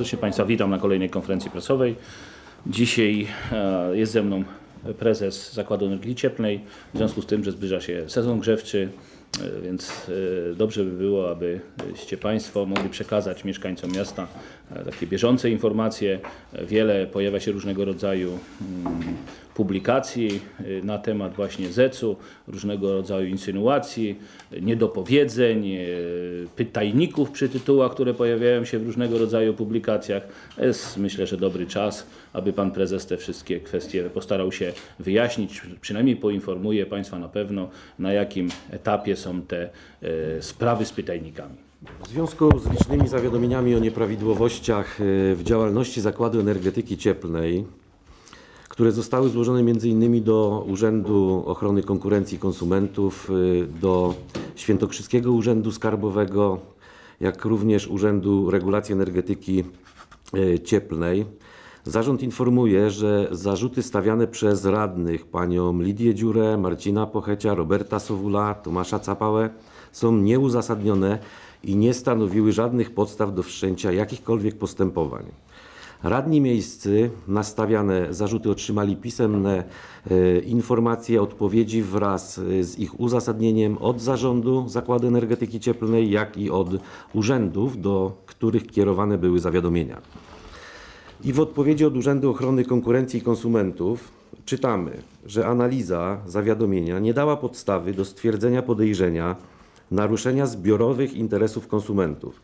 Serdecznie Państwa witam na kolejnej konferencji prasowej. Dzisiaj e, jest ze mną prezes Zakładu Energii Cieplnej, w związku z tym, że zbliża się sezon grzewczy, e, więc e, dobrze by było, abyście Państwo mogli przekazać mieszkańcom miasta takie bieżące informacje. Wiele pojawia się różnego rodzaju mm, publikacji y, na temat właśnie ZEC-u, różnego rodzaju insynuacji, niedopowiedzeń, y, pytajników przy tytułach, które pojawiają się w różnego rodzaju publikacjach. Jest myślę, że dobry czas, aby pan prezes te wszystkie kwestie postarał się wyjaśnić, przynajmniej poinformuje państwa na pewno, na jakim etapie są te y, sprawy z pytajnikami. W związku z licznymi zawiadomieniami o nieprawidłowościach w działalności Zakładu Energetyki Cieplnej, które zostały złożone m.in. do Urzędu Ochrony Konkurencji i Konsumentów, e, do Świętokrzyskiego Urzędu Skarbowego, jak również Urzędu Regulacji Energetyki e, Cieplnej, Zarząd informuje, że zarzuty stawiane przez radnych panią Lidię Dziurę, Marcina Pochecia, Roberta Sowula, Tomasza Capałę są nieuzasadnione i nie stanowiły żadnych podstaw do wszczęcia jakichkolwiek postępowań. Radni miejscy na stawiane zarzuty otrzymali pisemne e, informacje, odpowiedzi wraz e, z ich uzasadnieniem od zarządu Zakładu Energetyki Cieplnej, jak i od urzędów, do których kierowane były zawiadomienia. I w odpowiedzi od Urzędu Ochrony Konkurencji i Konsumentów czytamy, że analiza zawiadomienia nie dała podstawy do stwierdzenia podejrzenia naruszenia zbiorowych interesów konsumentów.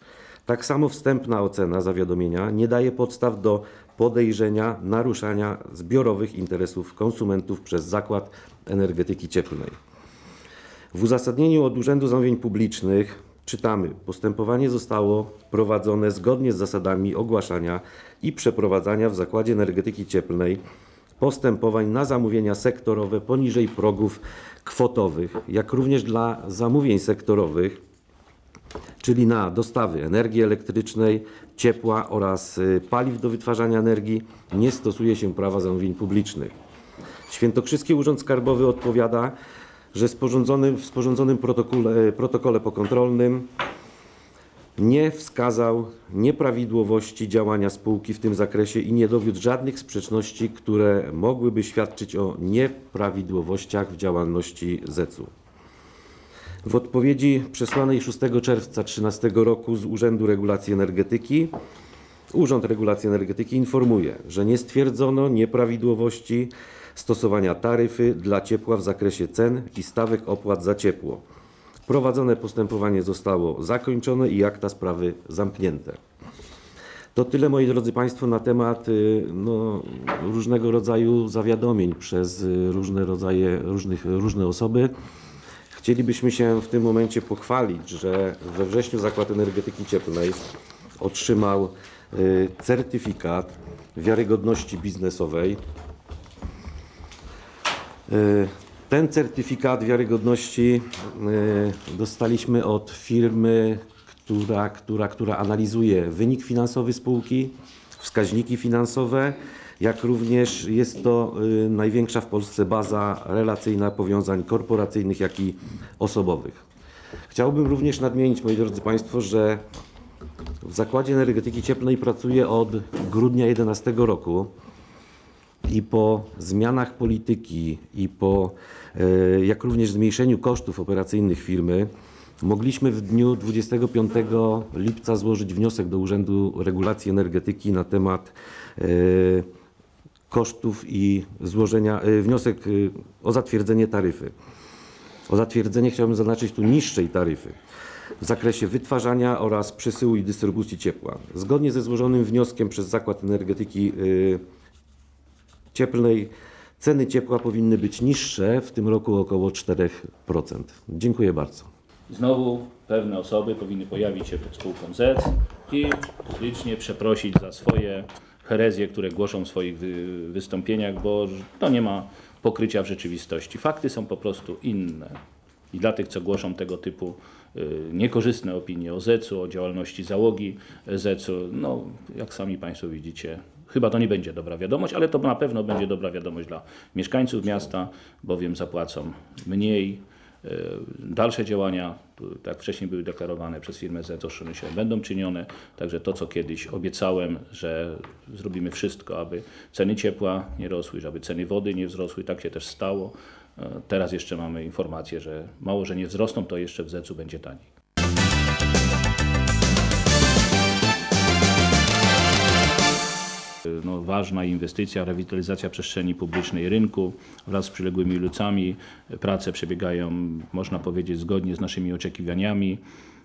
Tak samo wstępna ocena zawiadomienia nie daje podstaw do podejrzenia naruszania zbiorowych interesów konsumentów przez Zakład Energetyki Cieplnej. W uzasadnieniu od Urzędu Zamówień Publicznych czytamy: Postępowanie zostało prowadzone zgodnie z zasadami ogłaszania i przeprowadzania w Zakładzie Energetyki Cieplnej postępowań na zamówienia sektorowe poniżej progów kwotowych, jak również dla zamówień sektorowych, czyli na dostawy energii elektrycznej, ciepła oraz y, paliw do wytwarzania energii, nie stosuje się prawa zamówień publicznych. Świętokrzyski Urząd Skarbowy odpowiada, że sporządzonym, w sporządzonym protokole, protokole pokontrolnym nie wskazał nieprawidłowości działania spółki w tym zakresie i nie dowiódł żadnych sprzeczności, które mogłyby świadczyć o nieprawidłowościach w działalności ZEC-u. W odpowiedzi przesłanej 6 czerwca 2013 roku z Urzędu Regulacji Energetyki Urząd Regulacji Energetyki informuje, że nie stwierdzono nieprawidłowości stosowania taryfy dla ciepła w zakresie cen i stawek opłat za ciepło. Prowadzone postępowanie zostało zakończone i akta sprawy zamknięte. To tyle, moi drodzy Państwo, na temat y, no, różnego rodzaju zawiadomień przez y, różne rodzaje, różnych, różne osoby. Chcielibyśmy się w tym momencie pochwalić, że we wrześniu Zakład Energetyki Cieplnej otrzymał y, certyfikat wiarygodności biznesowej. Y, Ten certyfikat wiarygodności y, dostaliśmy od firmy, która, która, która analizuje wynik finansowy spółki, wskaźniki finansowe, jak również jest to y, największa w Polsce baza relacyjna powiązań korporacyjnych, jak i osobowych. Chciałbym również nadmienić, moi drodzy Państwo, że w Zakładzie Energetyki Cieplnej pracuję od grudnia 2011 roku i po zmianach polityki i po e, jak również zmniejszeniu kosztów operacyjnych firmy mogliśmy w dniu 25 lipca złożyć wniosek do Urzędu Regulacji Energetyki na temat e, kosztów i złożenia e, wniosek e, o zatwierdzenie taryfy. O zatwierdzenie chciałbym zaznaczyć tu niższej taryfy w zakresie wytwarzania oraz przesyłu i dystrybucji ciepła. Zgodnie ze złożonym wnioskiem przez Zakład Energetyki y, Cieplnej ceny ciepła powinny być niższe, w tym roku około 4%. Dziękuję bardzo. Znowu pewne osoby powinny pojawić się przed spółką Z i publicznie przeprosić za swoje herezje, które głoszą w swoich wy- wystąpieniach, bo to nie ma pokrycia w rzeczywistości. Fakty są po prostu inne. I dla tych, co głoszą tego typu y, niekorzystne opinie o ZEC-u, o działalności załogi ZEC-u, no jak sami Państwo widzicie, chyba to nie będzie dobra wiadomość, ale to na pewno będzie dobra wiadomość dla mieszkańców miasta, bowiem zapłacą mniej E, Dalsze działania, tak wcześniej były deklarowane przez firmę Z Ostrony się będą czynione, także to co kiedyś obiecałem, że zrobimy wszystko, aby ceny ciepła nie rosły, żeby ceny wody nie wzrosły, tak się też stało. E, Teraz jeszcze mamy informację, że mało, że nie wzrosną, to jeszcze w ZEC-u będzie taniej. No, ważna inwestycja, rewitalizacja przestrzeni publicznej rynku wraz z przyległymi ulicami. Prace przebiegają, można powiedzieć, zgodnie z naszymi oczekiwaniami.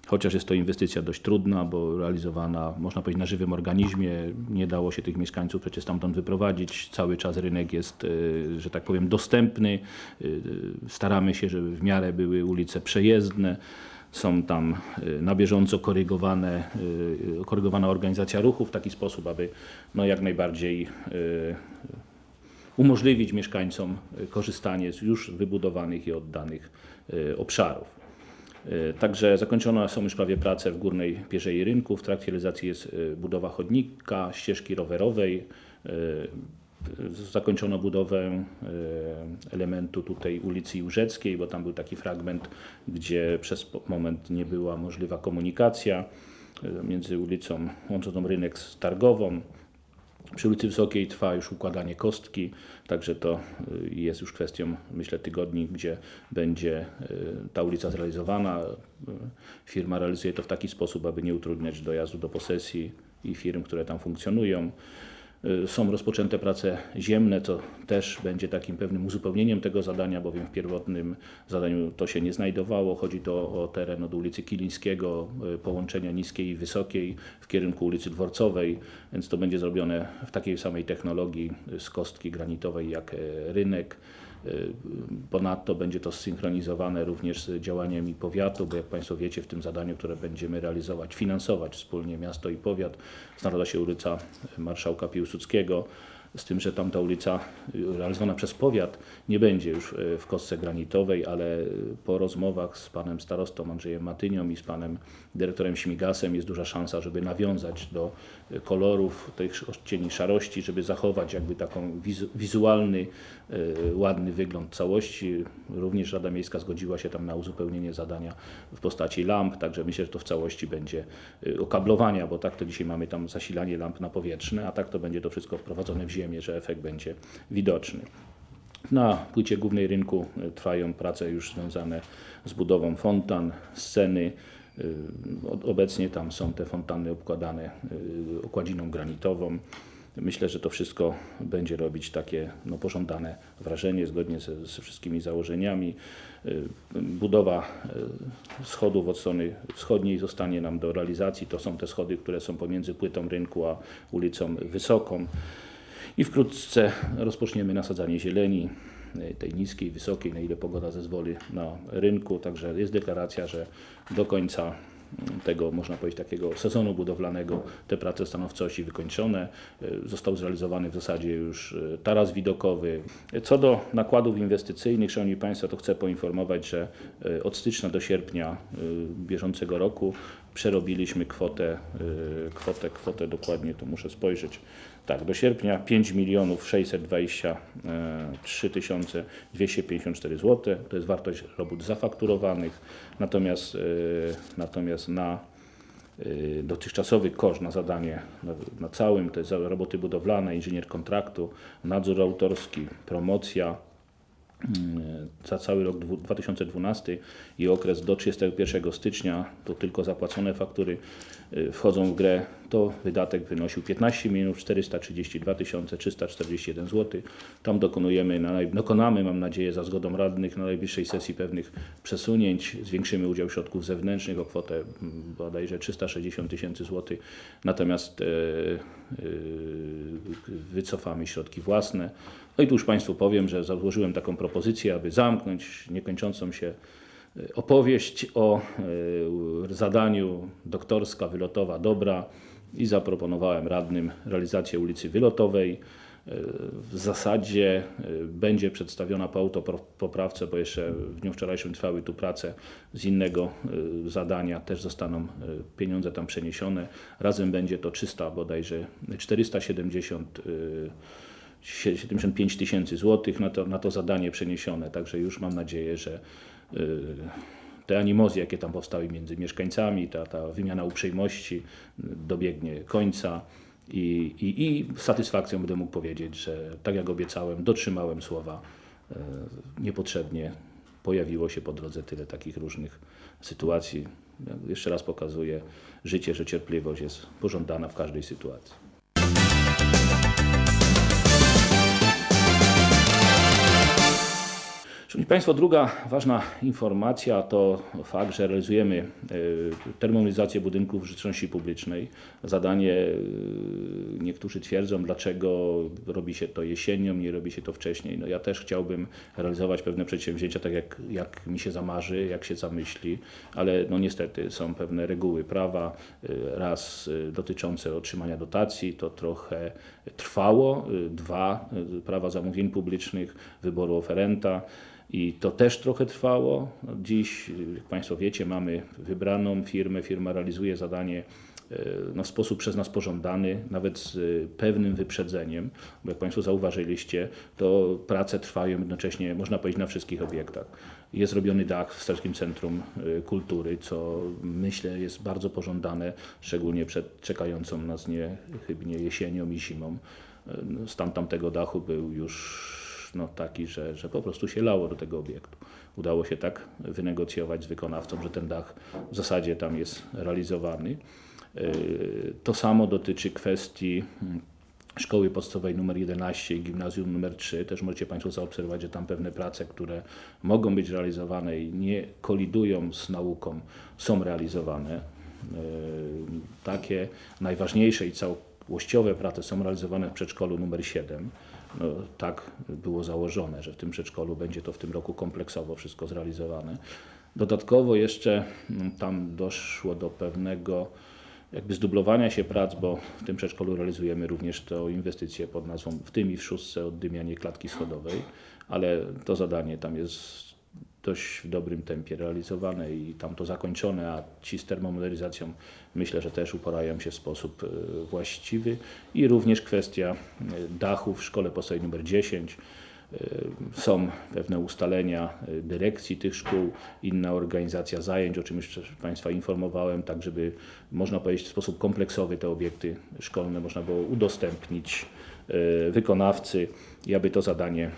Chociaż jest to inwestycja dość trudna, bo realizowana, można powiedzieć, na żywym organizmie. Nie dało się tych mieszkańców przecież stamtąd wyprowadzić. Cały czas rynek jest, y, że tak powiem, dostępny. Y, Staramy się, żeby w miarę były ulice przejezdne są tam y, na bieżąco korygowane, y, korygowana organizacja ruchu w taki sposób, aby no jak najbardziej y, umożliwić mieszkańcom korzystanie z już wybudowanych i oddanych obszarów. Także zakończone są już prawie prace w górnej pierzei rynku. W trakcie realizacji jest budowa chodnika, ścieżki rowerowej. Zakończono budowę y, elementu tutaj ulicy Jórzeckiej, bo tam był taki fragment, gdzie przez moment nie była możliwa komunikacja y, między ulicą łączącą rynek z targową. Przy ulicy Wysokiej trwa już układanie kostki, także to y, jest już kwestią, myślę, tygodni, gdzie będzie ta ulica zrealizowana. Firma realizuje to w taki sposób, aby nie utrudniać dojazdu do posesji i firm, które tam funkcjonują. Y, Są rozpoczęte prace ziemne, co też będzie takim pewnym uzupełnieniem tego zadania, bowiem w pierwotnym zadaniu to się nie znajdowało. Chodzi to o teren od ulicy Kilińskiego, y, połączenia niskiej i wysokiej w kierunku ulicy Dworcowej, więc to będzie zrobione w takiej samej technologii y, z kostki granitowej jak rynek. Y, Ponadto będzie to zsynchronizowane również z działaniami powiatu, bo jak Państwo wiecie, w tym zadaniu, które będziemy realizować, finansować wspólnie miasto i powiat, znalazła się ulica Marszałka Piłsudskiego, z tym, że tamta ulica realizowana przez powiat nie będzie już y, w kostce granitowej, ale y, po rozmowach z panem starostą Andrzejem Matynią i z panem dyrektorem Śmigasem jest duża szansa, żeby nawiązać do y, kolorów tych odcieni szarości, żeby zachować jakby taką wizu, wizualny, ładny wygląd całości. Również Rada Miejska zgodziła się tam na uzupełnienie zadania w postaci lamp, także myślę, że to w całości będzie okablowania, bo tak to dzisiaj mamy tam zasilanie lamp na powietrzne, a tak to będzie to wszystko wprowadzone w ziemię, że efekt będzie widoczny. Na płycie głównej rynku y, trwają prace już związane z budową fontan, sceny. O- Obecnie tam są te fontanny obkładane y, okładziną granitową. Myślę, że to wszystko będzie robić takie no, pożądane wrażenie zgodnie ze, ze wszystkimi założeniami. Budowa schodów od strony wschodniej zostanie nam do realizacji. To są te schody, które są pomiędzy płytą rynku a ulicą Wysoką. I wkrótce rozpoczniemy nasadzanie zieleni, y, tej niskiej, wysokiej, na ile pogoda zezwoli na rynku. Także jest deklaracja, że do końca mm, tego, można powiedzieć, takiego sezonu budowlanego te prace zostaną w całości wykończone. Y, Został zrealizowany w zasadzie już y, taras widokowy. Co do nakładów inwestycyjnych, Szanowni Państwo, to chcę poinformować, że od stycznia do sierpnia bieżącego roku przerobiliśmy kwotę, kwotę, kwotę dokładnie, to muszę spojrzeć. Tak, do sierpnia 5 milionów 623 tysiące 254 zł. To jest wartość robót zafakturowanych. Natomiast, y, natomiast na y, dotychczasowy koszt na zadanie na, na całym, to jest roboty budowlane, inżynier kontraktu, nadzór autorski, promocja, za cały rok dwu- 2012 i okres do 31 stycznia, to tylko zapłacone faktury y, wchodzą w grę, to wydatek wynosił 15 milionów 432 341 zł. Tam dokonujemy, dokonamy, mam nadzieję, za zgodą radnych na najbliższej sesji pewnych przesunięć. Zwiększymy udział środków zewnętrznych o kwotę mm, bodajże 360 tysięcy złotych. Natomiast e, e, wycofamy środki własne. No i tu już Państwu powiem, że założyłem taką propozycję, aby zamknąć niekończącą się e, opowieść o e, zadaniu doktorska wylotowa dobra i zaproponowałem radnym realizację ulicy Wylotowej. E, W zasadzie będzie przedstawiona po autopoprawce, bo jeszcze w dniu wczorajszym trwały tu prace z innego zadania, też zostaną pieniądze tam przeniesione. Razem będzie to 300 bodajże 470 e, 75 tysięcy złotych na to, na to zadanie przeniesione. Także już mam nadzieję, że te animozje, jakie tam powstały między mieszkańcami, ta, ta wymiana uprzejmości dobiegnie końca. I, i, I z satysfakcją będę mógł powiedzieć, że tak jak obiecałem, dotrzymałem słowa. E, Niepotrzebnie pojawiło się po drodze tyle takich różnych sytuacji. Jeszcze raz pokazuję życie, że cierpliwość jest pożądana w każdej sytuacji. Szanowni Państwo, druga ważna informacja to fakt, że realizujemy e, termomodernizację budynków życzności publicznej. Zadanie, e, niektórzy twierdzą, dlaczego robi się to jesienią, nie robi się to wcześniej. No ja też chciałbym realizować pewne przedsięwzięcia tak, jak, jak mi się zamarzy, jak się zamyśli, ale no niestety są pewne reguły prawa, e, raz dotyczące otrzymania dotacji, to trochę trwało, dwa, prawa zamówień publicznych, wyboru oferenta. I to też trochę trwało. Dziś, jak Państwo wiecie, mamy wybraną firmę. Firma realizuje zadanie e, no, w sposób przez nas pożądany, nawet z e, pewnym wyprzedzeniem, bo jak Państwo zauważyliście, to prace trwają jednocześnie, można powiedzieć, na wszystkich obiektach. Jest robiony dach w Starskim Centrum e, Kultury, co myślę jest bardzo pożądane, szczególnie przed czekającą nas niechybnie jesienią i zimą. No, Stan tamtego dachu był już no, taki, że, że po prostu się lało do tego obiektu. Udało się tak wynegocjować z wykonawcą, że ten dach w zasadzie tam jest realizowany. Yy, To samo dotyczy kwestii mm, Szkoły Podstawowej nr 11 i Gimnazjum nr 3. Też możecie Państwo zaobserwować, że tam pewne prace, które mogą być realizowane i nie kolidują z nauką, są realizowane. Yy, Takie najważniejsze i całościowe prace są realizowane w przedszkolu nr 7 no, tak było założone, że w tym przedszkolu będzie to w tym roku kompleksowo wszystko zrealizowane. Dodatkowo jeszcze mm, tam doszło do pewnego jakby zdublowania się prac, bo w tym przedszkolu realizujemy również tę inwestycję pod nazwą w tym i w szóstce oddymianie klatki schodowej, ale to zadanie tam jest dość w dobrym tempie realizowane i tam to zakończone, a ci z termomodernizacją myślę, że też uporają się w sposób e, właściwy. I również kwestia e, dachu w szkole podstawowej nr 10. E, Są pewne ustalenia dyrekcji tych szkół, inna organizacja zajęć, o czym już Państwa informowałem, tak żeby można powiedzieć w sposób kompleksowy te obiekty szkolne można było udostępnić wykonawcy i aby to zadanie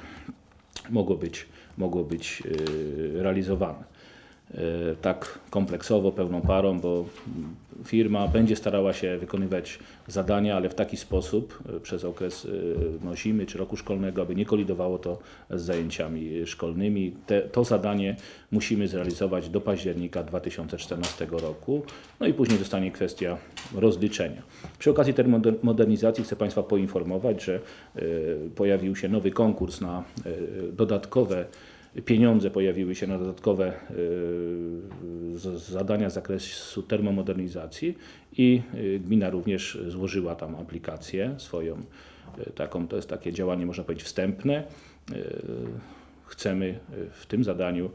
mogło być, mogło być e, realizowane. E, Tak kompleksowo, pełną parą, bo firma będzie starała się wykonywać zadania, ale w taki sposób e, przez okres e, no, zimy czy roku szkolnego, aby nie kolidowało to z zajęciami szkolnymi. Te, to zadanie musimy zrealizować do października 2014 roku, no i później zostanie kwestia rozliczenia. Przy okazji termomodernizacji chcę Państwa poinformować, że pojawił się nowy konkurs na dodatkowe pieniądze pojawiły się na dodatkowe y, z- zadania z zakresu termomodernizacji i y, gmina również złożyła tam aplikację swoją. y, Taką, to jest takie działanie, można powiedzieć, wstępne. Chcemy w tym zadaniu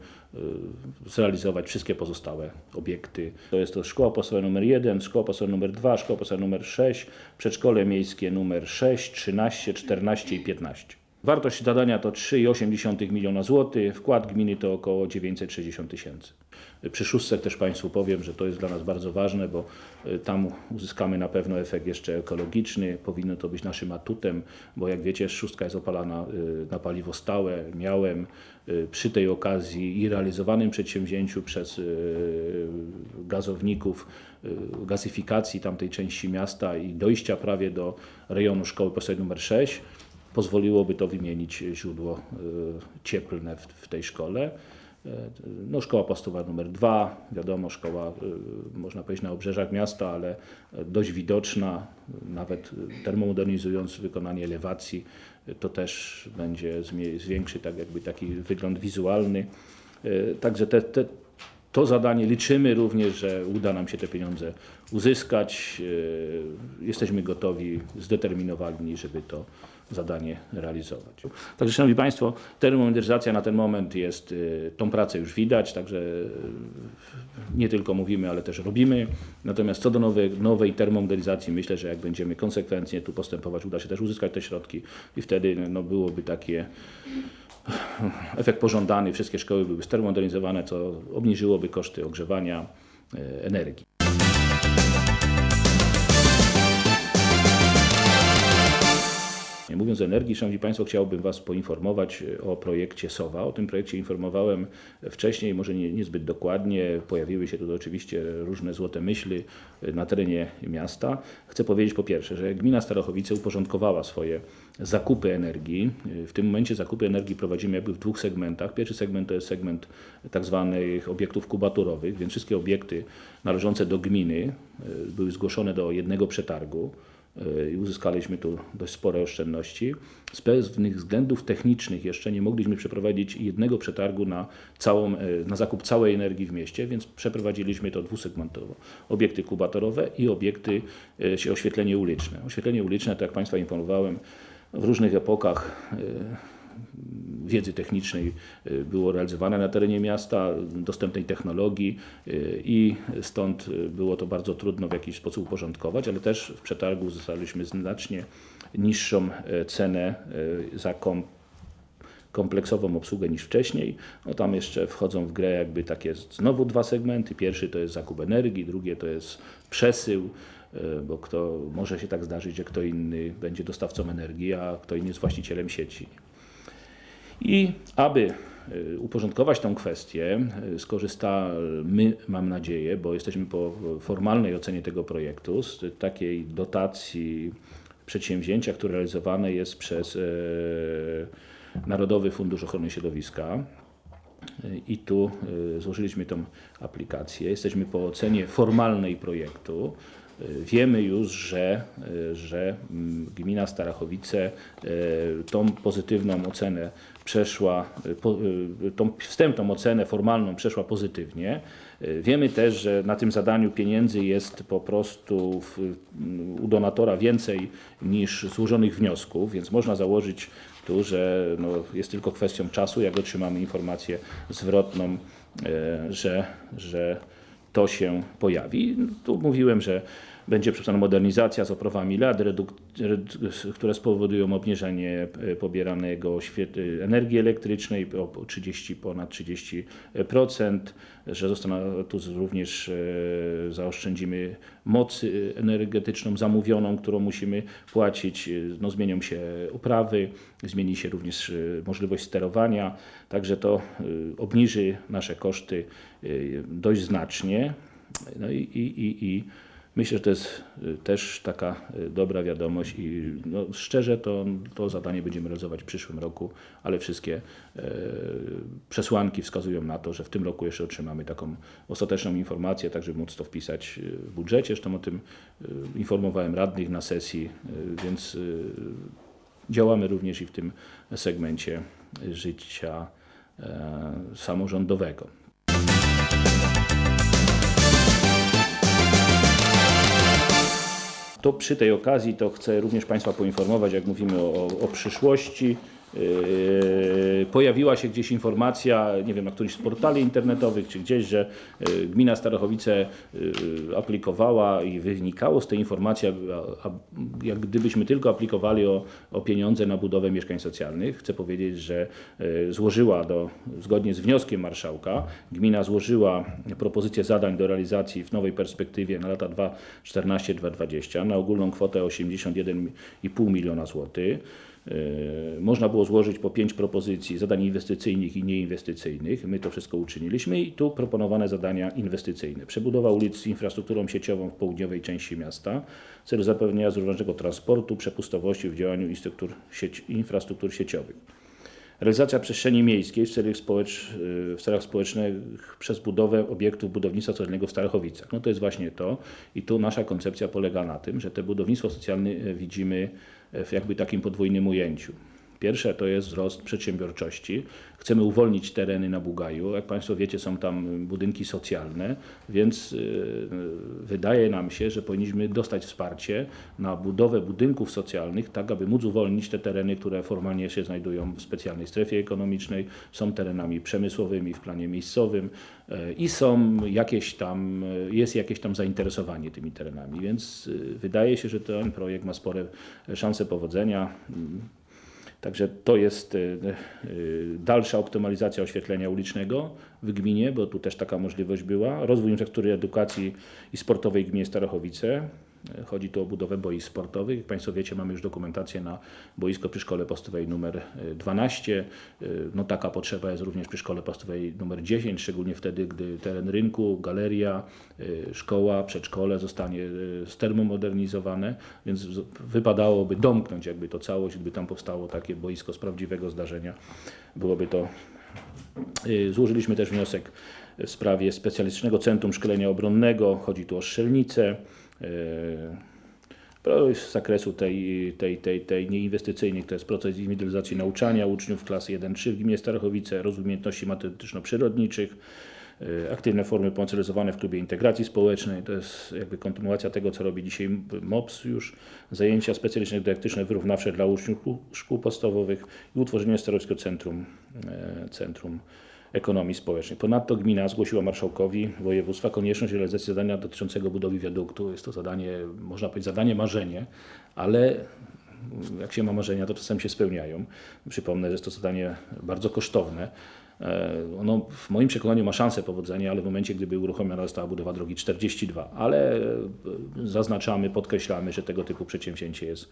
zrealizować wszystkie pozostałe obiekty. To jest to szkoła podstawowa nr 1, szkoła podstawowa nr 2, szkoła podstawowa nr 6, przedszkole miejskie nr 6, 13, 14 i 15. Wartość zadania to 3,8 miliona złotych, wkład gminy to około 960 tysięcy. Przy szóstce też Państwu powiem, że to jest dla nas bardzo ważne, bo y, tam uzyskamy na pewno efekt jeszcze ekologiczny. Powinno to być naszym atutem, bo jak wiecie, szóstka jest opalana y, na paliwo stałe. Miałem y, przy tej okazji i realizowanym przedsięwzięciu przez gazowników gazyfikacji tamtej części miasta i dojścia prawie do rejonu szkoły podstawowej nr 6 pozwoliłoby to wymienić źródło y, cieplne w, tej szkole. E, No, szkoła podstawowa numer 2, wiadomo, szkoła, y, można powiedzieć, na obrzeżach miasta, ale dość widoczna, nawet termomodernizując wykonanie elewacji, to też będzie zwiększy tak jakby taki wygląd wizualny. E, Także te, te, to zadanie liczymy również, że uda nam się te pieniądze uzyskać. E, Jesteśmy gotowi, zdeterminowani, żeby to zadanie realizować. Także Szanowni Państwo, termomodernizacja na ten moment jest, e, tą pracę już widać, także e, nie tylko mówimy, ale też robimy. Natomiast co do nowej, nowej termomodernizacji, myślę, że jak będziemy konsekwentnie tu postępować, uda się też uzyskać te środki i wtedy no, byłoby takie efekt pożądany, wszystkie szkoły byłyby stermodernizowane, co obniżyłoby koszty ogrzewania e, energii. Mówiąc o energii, Szanowni Państwo, chciałbym Was poinformować e, o projekcie SOWA. O tym projekcie informowałem wcześniej, może nie, niezbyt dokładnie. Pojawiły się tu oczywiście różne złote myśli e, na terenie miasta. Chcę powiedzieć po pierwsze, że gmina Starachowice uporządkowała swoje zakupy energii. E, W tym momencie zakupy energii prowadzimy jakby w dwóch segmentach. Pierwszy segment to jest segment tak zwanych obiektów kubaturowych, więc wszystkie obiekty należące do gminy były zgłoszone do jednego przetargu i uzyskaliśmy tu dość spore oszczędności. Z pewnych względów technicznych jeszcze nie mogliśmy przeprowadzić jednego przetargu na, całą, e, na zakup całej energii w mieście, więc przeprowadziliśmy to dwusegmentowo. Obiekty kubatorowe i obiekty e, oświetlenie uliczne. Oświetlenie uliczne, tak jak Państwa informowałem, w różnych epokach e, wiedzy technicznej y, było realizowane na terenie miasta, dostępnej technologii y, i stąd y, było to bardzo trudno w jakiś sposób uporządkować, ale też w przetargu uzyskaliśmy znacznie niższą cenę za kom kompleksową obsługę niż wcześniej. No tam jeszcze wchodzą w grę jakby takie znowu dwa segmenty. Pierwszy to jest zakup energii, drugie to jest przesył, bo kto może się tak zdarzyć, że kto inny będzie dostawcą energii, a kto inny jest właścicielem sieci. I aby y, uporządkować tę kwestię, y, skorzystamy, mam nadzieję, bo jesteśmy po formalnej ocenie tego projektu, z takiej dotacji przedsięwzięcia, które realizowane jest przez e, Narodowy Fundusz Ochrony Środowiska. I tu y, złożyliśmy tą aplikację. Jesteśmy po ocenie formalnej projektu. Wiemy już, że, że mm, gmina Starachowice tą pozytywną ocenę przeszła, y, y, tą wstępną ocenę formalną przeszła pozytywnie. Y, Wiemy też, że na tym zadaniu pieniędzy jest po prostu u donatora więcej niż złożonych wniosków, więc można założyć tu, że no, jest tylko kwestią czasu, jak otrzymamy informację zwrotną, że, że to się pojawi. Tu mówiłem, że będzie przeprowadzona modernizacja z oprawami redu- które spowodują obniżenie e, pobieranego świet- energii elektrycznej o 30, ponad 30%, że zostaną tu również e, zaoszczędzimy moc e, energetyczną zamówioną, którą musimy płacić. E, No, zmienią się uprawy, zmieni się również e, możliwość sterowania, także to e, obniży nasze koszty e, dość znacznie. No i, i, i, i myślę, że to jest e, też taka e, dobra wiadomość i no, szczerze to, to zadanie będziemy realizować w przyszłym roku, ale wszystkie e, przesłanki wskazują na to, że w tym roku jeszcze otrzymamy taką ostateczną informację, tak żeby móc to wpisać e, w budżecie. Zresztą o tym informowałem radnych na sesji, więc działamy również i w tym segmencie życia e, samorządowego. To przy tej okazji to chcę również Państwa poinformować, jak mówimy o, o, przyszłości. Yy, pojawiła się gdzieś informacja, nie wiem, na którymś z portali internetowych, czy gdzieś, że yy, gmina Starachowice yy, aplikowała i wynikało z tej informacji, jak gdybyśmy tylko aplikowali o, o pieniądze na budowę mieszkań socjalnych. Chcę powiedzieć, że złożyła do, zgodnie z wnioskiem marszałka, gmina złożyła propozycję zadań do realizacji w nowej perspektywie na lata 2014-2020 na ogólną kwotę 81,5 miliona złotych. Yy, Można było złożyć po pięć propozycji zadań inwestycyjnych i nieinwestycyjnych. My to wszystko uczyniliśmy i tu proponowane zadania inwestycyjne. Przebudowa ulic z infrastrukturą sieciową w południowej części miasta w celu zapewnienia zrównoważonego transportu, przepustowości w działaniu sieć, infrastruktur sieciowych. Realizacja przestrzeni miejskiej w celach, społecz, w celach społecznych przez budowę obiektów budownictwa socjalnego w Starachowicach. No to jest właśnie to i tu nasza koncepcja polega na tym, że te budownictwo socjalne e, widzimy w jakby takim podwójnym ujęciu. Pierwsze to jest wzrost przedsiębiorczości. Chcemy uwolnić tereny na Bugaju. Jak Państwo wiecie, są tam budynki socjalne, więc y, wydaje nam się, że powinniśmy dostać wsparcie na budowę budynków socjalnych, tak aby móc uwolnić te tereny, które formalnie się znajdują w specjalnej strefie ekonomicznej, są terenami przemysłowymi w planie miejscowym y, i są jakieś tam, y, jest jakieś tam zainteresowanie tymi terenami, więc wydaje się, że ten projekt ma spore szanse powodzenia. Także to jest y, y, dalsza optymalizacja oświetlenia ulicznego w gminie, bo tu też taka możliwość była. Rozwój infrastruktury edukacji i sportowej w gminie Starachowice. Chodzi tu o budowę boisk sportowych. Jak Państwo wiecie, mamy już dokumentację na boisko przy szkole podstawowej numer y, 12. Y, No, taka potrzeba jest również przy szkole podstawowej numer 10, szczególnie wtedy, gdy teren rynku, galeria, y, szkoła, przedszkole zostanie stermomodernizowane, więc wypadałoby domknąć jakby to całość, gdyby tam powstało takie boisko z prawdziwego zdarzenia. Byłoby to Złożyliśmy też wniosek w sprawie specjalistycznego centrum szkolenia obronnego. Chodzi tu o strzelnicę. Pro- Z zakresu tej, tej, tej, tej nieinwestycyjnej, to jest proces indywidualizacji nauczania uczniów klasy 1-3 w gminie Starachowice, rozwój umiejętności matematyczno-przyrodniczych, y, aktywne formy pomocy realizowane w klubie integracji społecznej. To jest jakby kontynuacja tego, co robi dzisiaj MOPS już. Zajęcia specjalistyczne dydaktyczne wyrównawcze dla uczniów szkół- szkół podstawowych i utworzenie Starowskiego Centrum, e, Centrum Ekonomii Społecznej. Ponadto gmina zgłosiła marszałkowi województwa konieczność realizacji zadania dotyczącego budowy wiaduktu. Jest to zadanie, można powiedzieć, zadanie marzenie, ale jak się ma marzenia, to czasem się spełniają. Przypomnę, że jest to zadanie bardzo kosztowne. E, Ono w moim przekonaniu ma szansę powodzenia, ale w momencie, gdyby uruchomiona została budowa drogi 42. Ale e, zaznaczamy, podkreślamy, że tego typu przedsięwzięcie jest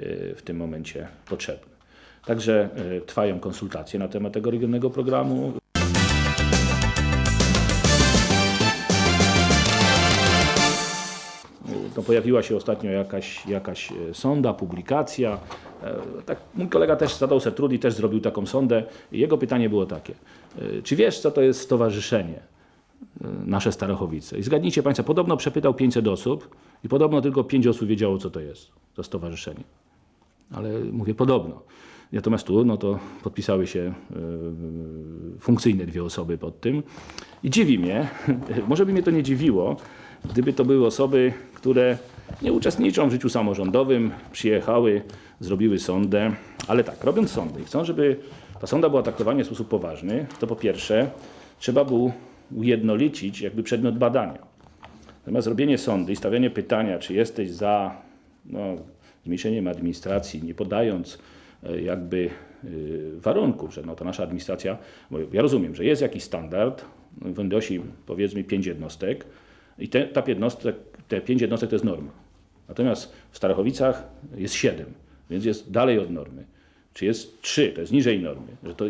e, w tym momencie potrzebne. Także trwają konsultacje na temat tego regionalnego programu. To pojawiła się ostatnio jakaś, jakaś e, sonda, publikacja. E, Tak, mój kolega też zadał sobie trud i też zrobił taką sondę. Jego pytanie było takie: e, Czy wiesz, co to jest stowarzyszenie? Nasze Starachowice. I zgadnijcie Państwo, podobno przepytał 500 osób i podobno tylko 5 osób wiedziało, co to jest, to stowarzyszenie. Ale mówię podobno. Natomiast tu no to podpisały się funkcyjne dwie osoby pod tym. I dziwi mnie, może by mnie to nie dziwiło, gdyby to były osoby, które nie uczestniczą w życiu samorządowym, przyjechały, zrobiły sondę, ale tak, robiąc sądy, i chcą, żeby ta sonda była traktowana w sposób poważny, to po pierwsze trzeba było ujednolicić jakby przedmiot badania. Natomiast robienie sądy i stawianie pytania, czy jesteś za no, zmniejszeniem administracji, nie podając e, jakby y, warunków, że no, ta nasza administracja, ja rozumiem, że jest jakiś standard, w Windowsie powiedzmy pięć jednostek i te, ta jednostek, te pięć jednostek to jest norma. Natomiast w Starachowicach jest siedem, więc jest dalej od normy. Czy jest 3, to jest niżej normy, że to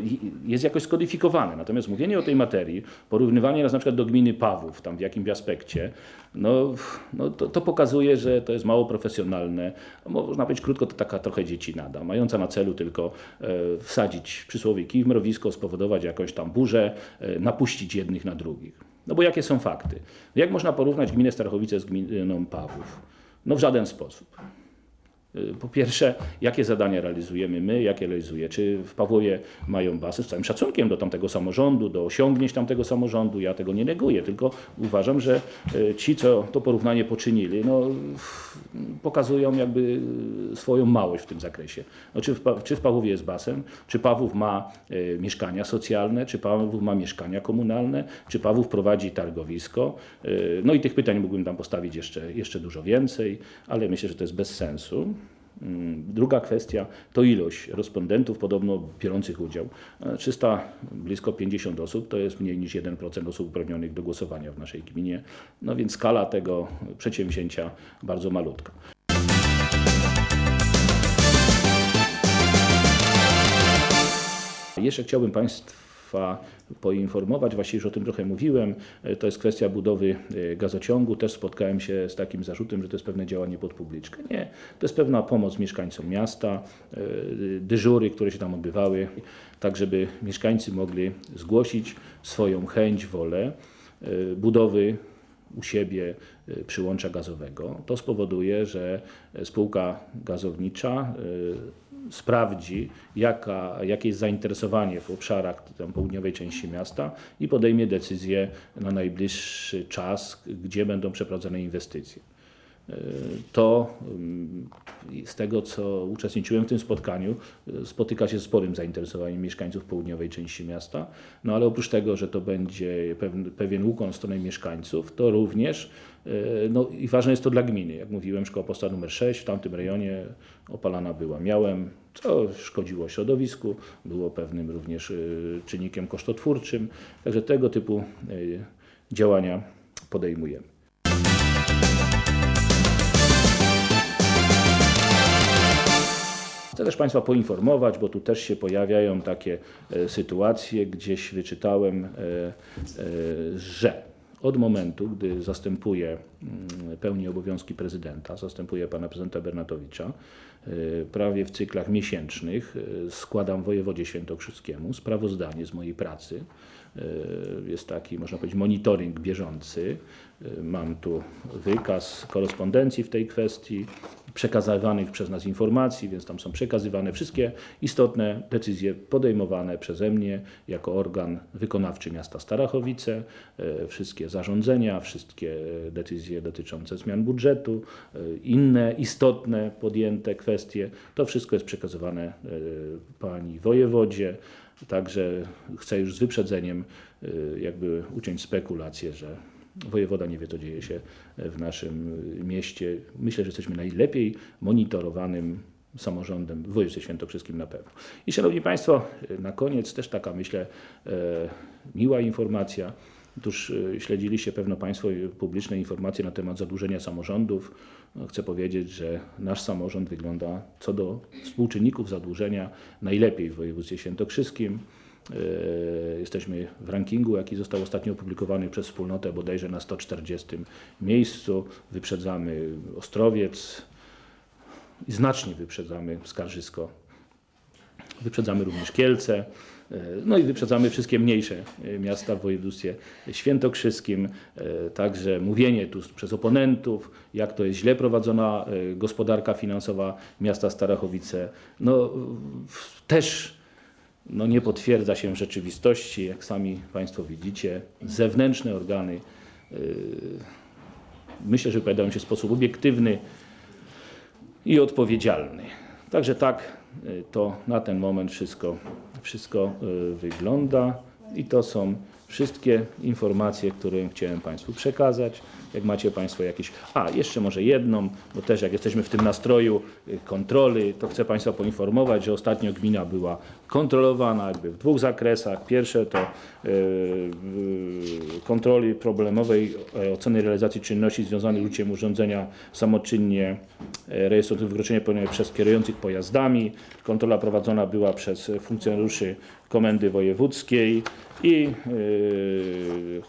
jest jakoś skodyfikowane. Natomiast mówienie o tej materii, porównywanie nas na przykład do gminy Pawłów, tam w jakimś aspekcie, no, no to, to pokazuje, że to jest mało profesjonalne. Można powiedzieć krótko, to taka trochę dziecinada, mająca na celu tylko e, wsadzić przysłowie kij w mrowisko, spowodować jakąś tam burzę, e, napuścić jednych na drugich. No bo jakie są fakty? Jak można porównać gminę Starachowice z gminą Pawłów? No w żaden sposób. Y, Po pierwsze, jakie zadania realizujemy my, jakie realizuje? Czy w Pawłowie mają basen? Z całym szacunkiem do tamtego samorządu, do osiągnięć tamtego samorządu, ja tego nie neguję, tylko uważam, że y, ci, co to porównanie poczynili, no, pokazują jakby y, swoją małość w tym zakresie. No, czy, w, czy w Pawłowie jest basen? Czy Pawłów ma mieszkania socjalne? Czy Pawłów ma mieszkania komunalne? Czy Pawłów prowadzi targowisko? No i tych pytań mógłbym tam postawić jeszcze, jeszcze dużo więcej, ale myślę, że to jest bez sensu. Mm, Druga kwestia to ilość respondentów podobno biorących udział. E, 300, blisko 50 osób to jest mniej niż 1% osób uprawnionych do głosowania w naszej gminie. No więc skala tego przedsięwzięcia bardzo malutka. Jeszcze chciałbym Państwa poinformować, właściwie już o tym trochę mówiłem, e, to jest kwestia budowy e, gazociągu. Też spotkałem się z takim zarzutem, że to jest pewne działanie pod publiczkę. Nie, to jest pewna pomoc mieszkańcom miasta, e, dyżury, które się tam odbywały, tak żeby mieszkańcy mogli zgłosić swoją chęć, wolę budowy u siebie przyłącza gazowego, to spowoduje, że spółka gazownicza sprawdzi, jaka, jakie jest zainteresowanie w obszarach tam, południowej części miasta i podejmie decyzję na najbliższy czas, gdzie będą przeprowadzone inwestycje. Y, To ym, z tego, co uczestniczyłem w tym spotkaniu, y, spotyka się z sporym zainteresowaniem mieszkańców południowej części miasta. No ale oprócz tego, że to będzie pewien, pewien ukłon w stronę mieszkańców, to również y, no, i ważne jest to dla gminy. Jak mówiłem, szkoła podstawowa numer 6 w tamtym rejonie opalana była miałem, co szkodziło środowisku, było pewnym również czynnikiem kosztotwórczym. Także tego typu działania podejmujemy. Chcę też Państwa poinformować, bo tu też się pojawiają takie e, sytuacje, gdzieś wyczytałem, e, e, że od momentu, gdy zastępuję, mm, pełni obowiązki prezydenta, zastępuję pana prezydenta Bernatowicza, prawie w cyklach miesięcznych e, składam wojewodzie świętokrzyskiemu sprawozdanie z mojej pracy. E, Jest taki, można powiedzieć, monitoring bieżący. Mam tu wykaz korespondencji w tej kwestii, przekazywanych przez nas informacji, więc tam są przekazywane wszystkie istotne decyzje podejmowane przeze mnie jako organ wykonawczy miasta Starachowice, wszystkie zarządzenia, wszystkie decyzje dotyczące zmian budżetu, inne istotne podjęte kwestie, to wszystko jest przekazywane e, pani wojewodzie. Także chcę już z wyprzedzeniem y, jakby uciąć spekulację, że wojewoda nie wie, co dzieje się w naszym mieście. Myślę, że jesteśmy najlepiej monitorowanym samorządem w województwie świętokrzyskim na pewno. I szanowni państwo, na koniec też taka myślę e, miła informacja. Otóż y, śledziliście pewno Państwo y, publiczne informacje na temat zadłużenia samorządów. No, Chcę powiedzieć, że nasz samorząd wygląda co do współczynników zadłużenia najlepiej w województwie świętokrzyskim. E, Jesteśmy w rankingu, jaki został ostatnio opublikowany przez wspólnotę bodajże na 140 miejscu. Wyprzedzamy Ostrowiec znacznie wyprzedzamy Skarżysko. Wyprzedzamy również Kielce. E, No i wyprzedzamy wszystkie mniejsze e, miasta w województwie świętokrzyskim. E, Także mówienie tu przez oponentów, jak to jest źle prowadzona gospodarka finansowa miasta Starachowice, no też no, nie potwierdza się rzeczywistości, jak sami Państwo widzicie. Zewnętrzne organy myślę, że wypowiadają się w sposób obiektywny i odpowiedzialny. Także tak y, to na ten moment wszystko, wszystko y, wygląda i to są wszystkie informacje, które chciałem Państwu przekazać. Jak macie Państwo jakieś... A, jeszcze może jedną, bo też jak jesteśmy w tym nastroju y, kontroli, to chcę Państwa poinformować, że ostatnio gmina była kontrolowana jakby w dwóch zakresach. Pierwsze to y, y, kontroli problemowej e, oceny realizacji czynności związanych z użyciem urządzenia samoczynnie e, rejestrujących wykroczenie przez kierujących pojazdami. Kontrola prowadzona była przez funkcjonariuszy Komendy Wojewódzkiej i, yy,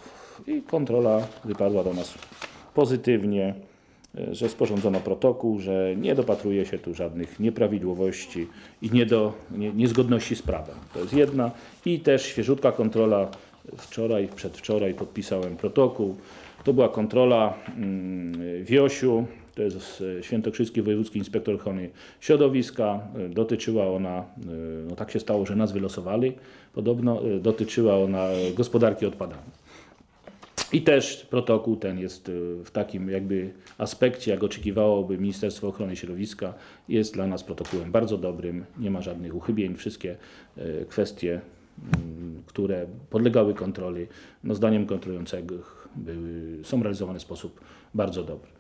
i kontrola wypadła do nas pozytywnie, e, że sporządzono protokół, że nie dopatruje się tu żadnych nieprawidłowości i nie do, nie, niezgodności z prawem. To jest jedna. I też świeżutka kontrola. Wczoraj, przedwczoraj podpisałem protokół. To była kontrola mm, Wiosiu, to jest e, Świętokrzyski Wojewódzki Inspektor Ochrony Środowiska. E, Dotyczyła ona, e, no tak się stało, że nas wylosowali, podobno dotyczyła ona gospodarki odpadami. I też protokół ten jest w takim jakby aspekcie, jak oczekiwałoby Ministerstwo Ochrony Środowiska, jest dla nas protokołem bardzo dobrym, nie ma żadnych uchybień, wszystkie kwestie, mm, które podlegały kontroli, no zdaniem kontrolującego były, są realizowane w sposób bardzo dobry.